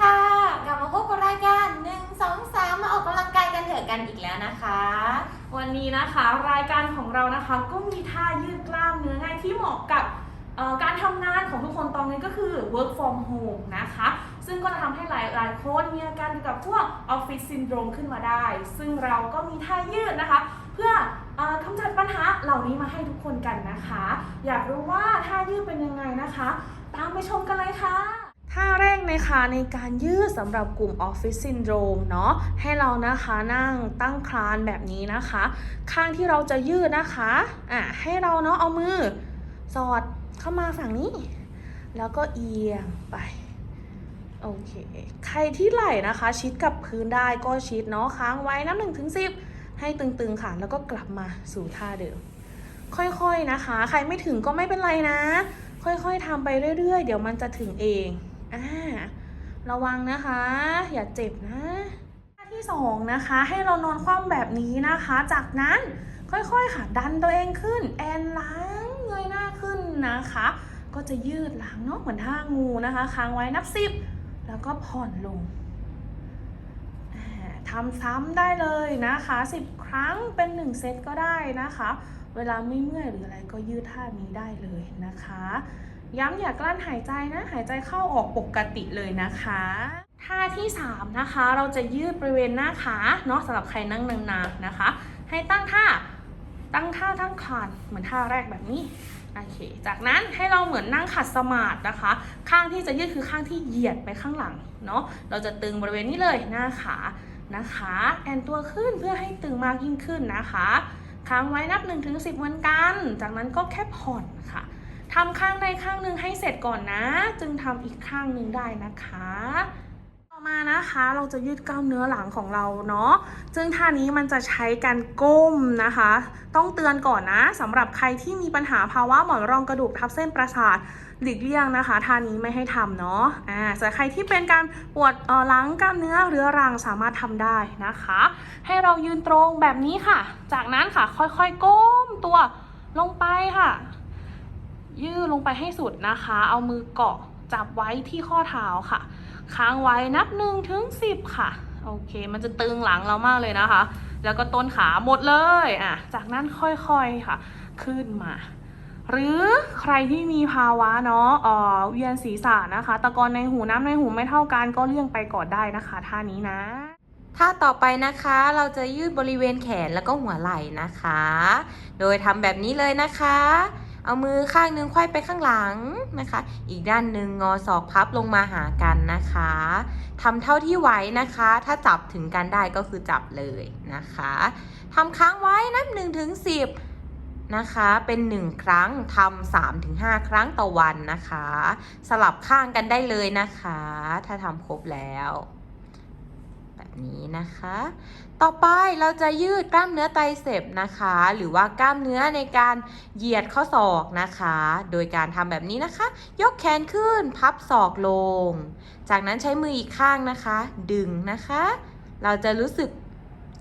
ค่ะ กลับมาพบกับรายการ 1 2 3 มาออกกำลังกายกันเถอะกันอีกแล้วนะคะ วันนี้นะคะรายการของเรานะคะ ก็มีท่ายืดกล้ามเนื้อง่ายที่เหมาะกับการทำงานของทุกคนตอนนี้ก็คือ work from home นะคะ ซึ่งก็จะทำให้หลายหลายคนมีอาการเกี่ยวกับพวก office syndrome ขึ้นมาได้ ซึ่งเราก็มีท่ายืดนะคะ เพื่อออกำจัดปัญหาเหล่านี้มาให้ทุกคนกันนะคะ อยากรู้ว่าท่ายืดเป็นยังไงนะคะ ตามไปชมกันเลยค่ะท่าแรกนะ คะในการยืดสำหรับกลุ่ม Office Syndrome เนาะให้เรานะคะนั่งตั้งคลานแบบนี้นะคะ ข้างที่เราจะยืดนะคะอะให้เราเนาะเอามือ สอดเข้ามาฝั่งนี้ แล้วก็เอียงไปโอเคใครที่ไหล่นะคะ ชิดกับพื้นได้ก็ชิดเนาะค้างไว้นับหนึ่งถึงสิบให้ตึงๆค่ะ แล้วก็กลับมาสู่ท่าเดิม ค่อยๆนะคะ ใครไม่ถึงก็ไม่เป็นไรนะ ค่อยๆทำไปเรื่อยๆ เดี๋ยวมันจะถึงเอง อ่าระวังนะคะ อย่าเจ็บนะท่าที่สองนะคะให้เรานอนคว่ำแบบนี้นะคะ จากนั้นค่อยๆค่ะดันตัวเองขึ้น แอนหลังเงยหน้าขึ้นนะคะ ก็จะยืดหลังเนาะเหมือนท่างูนะคะค้างไว้นับสิบแล้วก็ผ่อนลงทำซ้ำได้เลยนะคะ 10 ครั้งเป็น 1 เซตก็ได้นะคะ เวลาไม่เมื่อยหรืออะไรก็ยืดท่านี้ได้เลยนะคะ ย้ำอย่ากลั้นหายใจนะ หายใจเข้าออกปกติเลยนะคะท่าที่3นะคะเราจะยืดบริเวณหน้าขาเนาะสำหรับใครนั่งนานๆนะคะ ให้ตั้งท่าตั้งท่าทั้งคานเหมือนท่าแรกแบบนี้โอเคจากนั้นให้เราเหมือนนั่งขัดสมาธินะคะ ข้างที่จะยืดคือข้างที่เหยียดไปข้างหลังเนาะเราจะตึงบริเวณนี้เลยหน้าขานะคะ แอนตัวขึ้นเพื่อให้ตึงมากยิ่งขึ้นนะคะค้างไว้นับ1นถึงสิเหมือนกัน จากนั้นก็แค่ผ่อนค่ะ ทำข้างใดข้างหนึ่งให้เสร็จก่อนนะ จึงทำอีกข้างหนึ่งได้นะคะ ต่อมานะคะเราจะยืดกล้ามเนื้อหลังของเราเนาะซึ่งท่านี้มันจะใช้การก้มนะคะ ต้องเตือนก่อนนะสำหรับใครที่มีปัญหาภาวะหมอนรองกระดูกทับเส้นประสาทหลีกเลี่ยงนะคะท่านี้ไม่ให้ทำเนาะอ่าส่ใครที่เป็นการปวดเออหลังกล้ามเนื้อเรื้อรังสามารถทำได้นะคะ ให้เรายืนตรงแบบนี้ค่ะ จากนั้นค่ะค่อยๆก้มตัวลงไปค่ะ ยืดลงไปให้สุดนะคะ เอามือเกาะจับไว้ที่ข้อเท้าค่ะ ค้างไว้นับหนึ่งถึงสิบค่ะ โอเค มันจะตึงหลังเรามากเลยนะคะ แล้วก็ต้นขาหมดเลยอะจากนั้นค่อยๆค่ะ ขึ้นมา หรือใครที่มีภาวะเนาะเออเวียนศีรษะนะคะ ตะกอนในหูน้ำในหูไม่เท่ากันก็เลี่ยงไปก่อนได้นะคะท่านี้นะท่าต่อไปนะคะเราจะยืดบริเวณแขนแล้วก็หัวไหล่นะคะ โดยทำแบบนี้เลยนะคะ เอามือข้างหนึงไขว้ไปข้างหลังนะคะ อีกด้านหนึ่งงอศอกพับลงมาหากันนะคะทำเท่าที่ไหวนะคะ ถ้าจับถึงกันได้ก็คือจับเลยนะคะทำค้างไว้นับ1ถึง10นะคะเป็น 1 ครั้งทำ3ถึง5ครั้งต่อวันนะคะ สลับข้างกันได้เลยนะคะ ถ้าทำครบแล้ว นี้นะคะ ต่อไปเราจะยืดกล้ามเนื้อไตรเสพนะคะ หรือว่ากล้ามเนื้อในการเหยียดข้อศอกนะคะ โดยการทำแบบนี้นะคะ ยกแขนขึ้นพับศอกลง จากนั้นใช้มืออีกข้างนะคะ ดึงนะคะ เราจะรู้สึก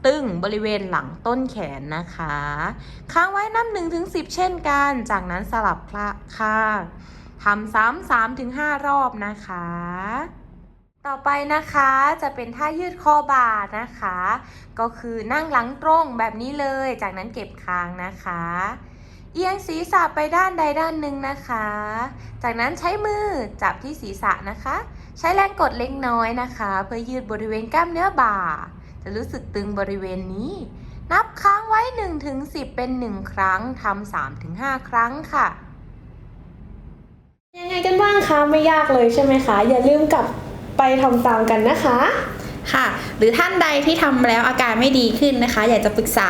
ตึงบริเวณหลังต้นแขนนะคะ ค้างไว้นับหนึ่งถึงสิบเช่นกัน จากนั้นสลับข้างทำซ้ำสามถึงห้ารอบนะคะ ต่อไปนะคะจะเป็นท่ายืดคอบ่านะคะ ก็คือนั่งหลังตรงแบบนี้เลย จากนั้นเก็บคางนะคะ เอียงศีรษะไปด้านใดด้านหนึ่งนะคะ จากนั้นใช้มือจับที่ศีรษะนะคะ ใช้แรงกดเล็กน้อยนะคะ เพื่อยืดบริเวณกล้ามเนื้อบ่า จะรู้สึกตึงบริเวณนี้ นับค้างไว้1ถึง10 เป็น 1 ครั้งทำ3ถึง5ครั้งค่ะยังไงกันบ้างคะไม่ยากเลยใช่ไหมคะ อย่าลืมกลับ ไปทำตามกันนะคะค่ะ หรือท่านใดที่ทำแล้วอาการไม่ดีขึ้นนะคะ อยากจะปรึกษา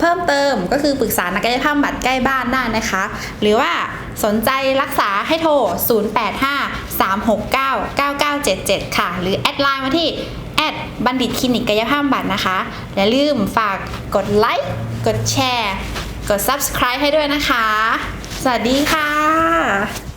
เพิ่มเติมก็คือปรึกษานักกายภาพบำบัดใกล้บ้านได้นะคะ หรือว่าสนใจรักษาให้โทร 0853699977 ค่ะ หรือแอดไลน์มาที่แอดบัณฑิตคลินิกกายภาพบำบัดนะคะอย่าลืมฝากกดไลค์ กดแชร์ กด subscribe ให้ด้วยนะคะ สวัสดีค่ะ